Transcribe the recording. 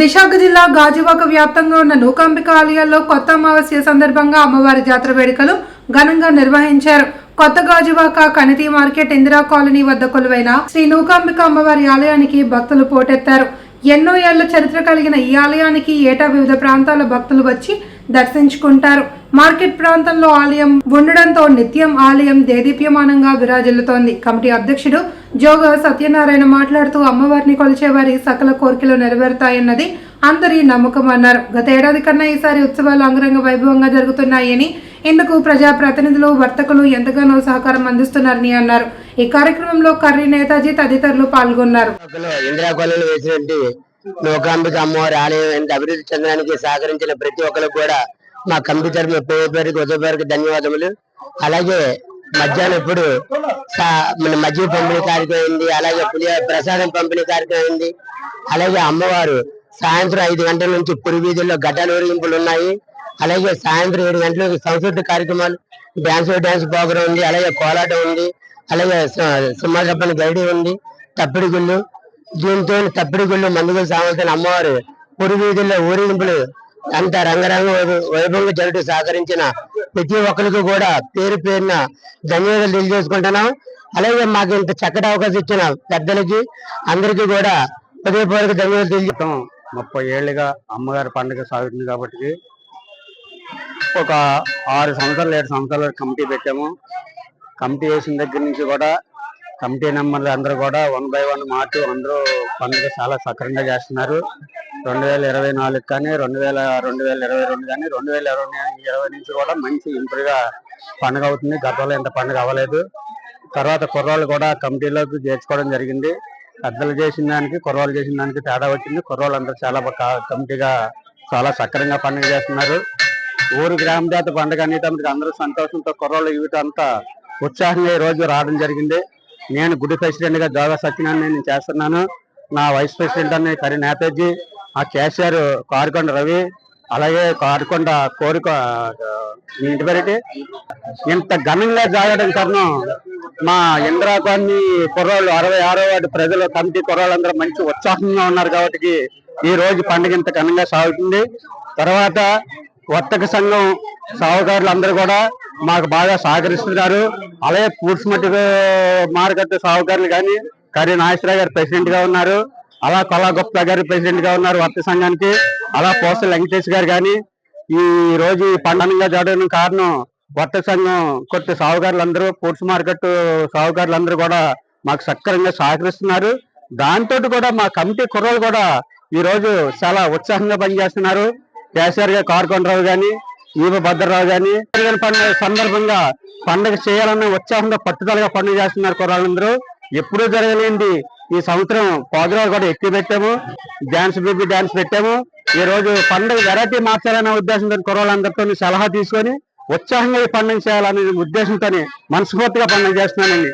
విశాఖ జిల్లా గాజువాక వ్యాప్తంగా ఉన్న నూకాంబిక ఆలయాల్లో కొత్త అమావాస్య సందర్భంగా అమ్మవారి జాతర వేడుకలు ఘనంగా నిర్వహించారు. కొత్త గాజువాక కణితి మార్కెట్ ఇందిరా కాలనీ వద్ద కొలువైన శ్రీ నూకాంబిక అమ్మవారి ఆలయానికి భక్తులు పోటెత్తారు. ఎన్నో ఏళ్ళ చరిత్ర కలిగిన ఈ ఆలయానికి ఏటా వివిధ ప్రాంతాల భక్తులు వచ్చి దర్శించుకుంటారు. మార్కెట్ ప్రాంతంలో ఆలయం ఉండడంతో నిత్యం ఆలయం దేదీప్యమానంగా విరాజిల్లుతోంది. కమిటీ అధ్యక్షుడు జోగ సత్యనారాయణ మాట్లాడుతూ అమ్మవారిని కొలిచేవారి సకల కోరికలు నెరవేరుతాయన్నది అందరి నమ్మకం అన్నారు. గత ఏడాది కన్నా ఈసారి ఉత్సవాలు అంగరంగ వైభవంగా జరుగుతున్నాయని ఇందుకు ప్రజా ప్రతినిధులు వర్తకులు ఎంతగానో సహకారం అందిస్తున్నారని అన్నారు. ఈ కార్యక్రమంలో కర్రీ నేతాజీ తదితరులు పాల్గొన్నారు. లో అమ్మవారి ఆలయం ఎంత అభివృద్ధి చెందడానికి సహకరించిన ప్రతి ఒక్కరికి కూడా మా కంప్యూటర్ తరఫున పేరు పేరుకి ఉదయ పేరుకి ధన్యవాదములు. అలాగే మధ్యాహ్నం ఇప్పుడు మన మజ్జిగ పంపిణీ కార్యక్రమం అయింది అలాగే పులి ప్రసాదం పంపిణీ కార్యక్రమం అయింది. అలాగే అమ్మవారు సాయంత్రం ఐదు గంటల నుంచి పురి వీధుల్లో గడ్డల ఊరేగింపులు ఉన్నాయి. అలాగే సాయంత్రం ఏడు గంటలకు సంస్కృతి కార్యక్రమాలు డాన్స్ డాన్స్ ప్రోగ్రాం ఉంది అలాగే కోలాటం ఉంది అలాగే సింహాసపని గైడి ఉంది తప్పిడి గుళ్ళు దీంతో తప్పిడి గుళ్ళు మందుగులు సామర్థ్యం అమ్మవారు పురి వీధుల్లో అంత రంగరంగ వైభవంగా జరుగుతూ సహకరించిన ప్రతి ఒక్కరికి కూడా పేరు పేరున ధన్యవాదాలు తెలియజేసుకుంటున్నాం. అలాగే మాకు ఇంత చక్కటి అవకాశం ఇచ్చిన పెద్దలకి అందరికీ కూడా హృదయపూర్వక ధన్యవాదాలు తెలియజేస్తాం ముప్పై ఏళ్ళుగా అమ్మగారి పండుగ సాగుతుంది కాబట్టి ఒక ఆరు సంవత్సరాలు ఏడు సంవత్సరాలు కమిటీ పెట్టాము. కమిటీ వేసిన దగ్గర నుంచి కూడా కమిటీ నెంబర్లు అందరూ కూడా వన్ బై వన్ మాటు అందరూ పండుగ చాలా సక్రంగా చేస్తున్నారు. రెండు వేల ఇరవై నాలుగు కానీ రెండు వేల రెండు వేల ఇరవై రెండు కానీ రెండు వేల ఇరవై ఇరవై నుంచి కూడా మంచి ఇంప్రూవ్ పండుగ అవుతుంది. గతంలో ఇంత పండుగ అవ్వలేదు. తర్వాత కుర్రాళ్ళు కూడా కమిటీలోకి చేర్చుకోవడం జరిగింది. పెద్దలు చేసిన దానికి కుర్రాళ్ళు చేసిన దానికి తేడా వచ్చింది. కుర్రాళ్ళు అందరూ చాలా బాగా కమిటీగా చాలా సక్రంగా పండుగ చేస్తున్నారు. ఊరు గ్రామ జాత పండుగ అనేటప్పటికి అందరూ సంతోషంతో కుర్రాళ్ళు యూత్ అంతా ఉత్సాహంగా ఈ రోజు రావడం జరిగింది. నేను గుడ్ ప్రెసిడెంట్గా జోగా సత్యనారాయణ నేను చేస్తున్నాను. నా వైస్ ప్రెసిడెంట్ అని కరి నేతాజీ ఆ కేసీఆర్ కారుకొండ రవి అలాగే కారుకొండ కోరిక ఇంటి ఇంత ఘనంగా జాగడం కారణం మా ఇందిరా కుర్రాళ్ళు అరవై ఆరో వాటి ప్రజలు కమిటీ కుర్రాళ్ళందరూ మంచి ఉత్సాహంగా ఉన్నారు కాబట్టి ఈ రోజు పండుగ ఇంత ఘనంగా సాగుతుంది. తర్వాత వర్తక సంఘం సాగుకారులు అందరూ కూడా మాకు బాగా సహకరిస్తున్నారు అలాగే పూడ్చిమట్టి మార్కెట్ సాహుకారులు కానీ కరీ నాగేశ్వరరావు గారు ప్రెసిడెంట్గా ఉన్నారు. అలా కొలా గుప్తా గారు ప్రెసిడెంట్గా ఉన్నారు వర్త సంఘానికి. అలా పోస్టల్ వెంకటేష్ గారు కానీ ఈ రోజు ఈ పండుగగా జరగడానికి కారణం వర్త సంఘం కొత్త సాగుకారులందరూ ఫ్రూట్స్ మార్కెట్ సాగుకారులందరూ కూడా మాకు సక్రంగా సహకరిస్తున్నారు. దాంతో కూడా మా కమిటీ కుర్రలు కూడా ఈ రోజు చాలా ఉత్సాహంగా పనిచేస్తున్నారు. కేసీఆర్ గారు కార్కొండరావు కానీ ఈవ భద్రరావు గాని పండుగ సందర్భంగా పండుగ చేయాలన్న ఉత్సాహంగా పట్టుదలగా పండుగ చేస్తున్నారు కుర్రాళ్ళందరూ. ఎప్పుడూ జరగలేండి ఈ సంవత్సరం పాదురాలు కూడా ఎక్కువ పెట్టాము. డాన్స్ బేబీ డాన్స్ పెట్టాము. ఈ రోజు పండుగ వెరైటీ మార్చాలనే ఉద్దేశంతో కుర్రాళ్ళందరితో సలహా తీసుకొని ఉత్సాహంగా ఈ పండుగ చేయాలనే ఉద్దేశంతో మనస్ఫూర్తిగా పండుగ చేస్తున్నానండి.